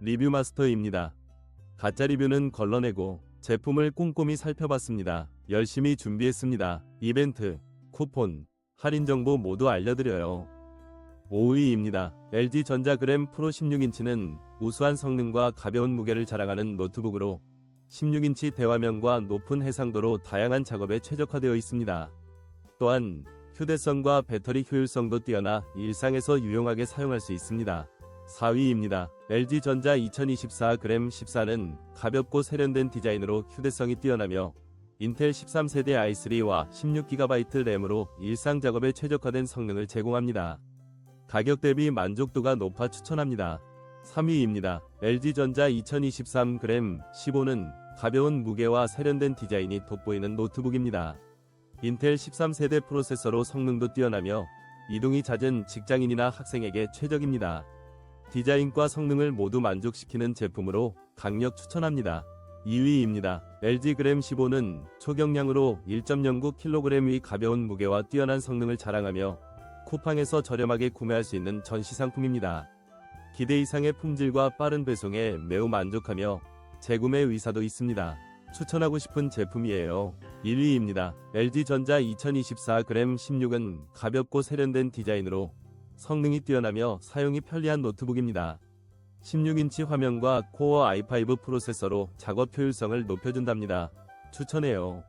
리뷰 마스터입니다. 가짜 리뷰는 걸러내고 제품을 꼼꼼히 살펴봤습니다. 열심히 준비했습니다. 이벤트, 쿠폰, 할인 정보 모두 알려드려요. 5위입니다. LG 전자그램 프로 16인치는 우수한 성능과 가벼운 무게를 자랑하는 노트북으로 16인치 대화면과 높은 해상도로 다양한 작업에 최적화되어 있습니다. 또한 휴대성과 배터리 효율성도 뛰어나 일상에서 유용하게 사용할 수 있습니다. 4위입니다. LG전자 2024g 14는 가볍고 세련된 디자인으로 휴대성이 뛰어나며 인텔 13세대 i3와 16GB 램으로 일상 작업에 최적화된 성능을 제공합니다. 가격 대비 만족도가 높아 추천합니다. 3위입니다. LG전자 2023g 15는 가벼운 무게와 세련된 디자인이 돋보이는 노트북입니다. 인텔 13세대 프로세서로 성능도 뛰어나며 이동이 잦은 직장인이나 학생에게 최적입니다. 디자인과 성능을 모두 만족시키는 제품으로 강력 추천합니다. 2위입니다. LG 그램 15는 초경량으로 1.09kg의 가벼운 무게와 뛰어난 성능을 자랑하며 쿠팡에서 저렴하게 구매할 수 있는 전시 상품입니다. 기대 이상의 품질과 빠른 배송에 매우 만족하며 재구매 의사도 있습니다. 추천하고 싶은 제품이에요. 1위입니다. LG전자 2024g 16은 가볍고 세련된 디자인으로 성능이 뛰어나며 사용이 편리한 노트북입니다. 16인치 화면과 코어 i5 프로세서로 작업 효율성을 높여준답니다. 추천해요.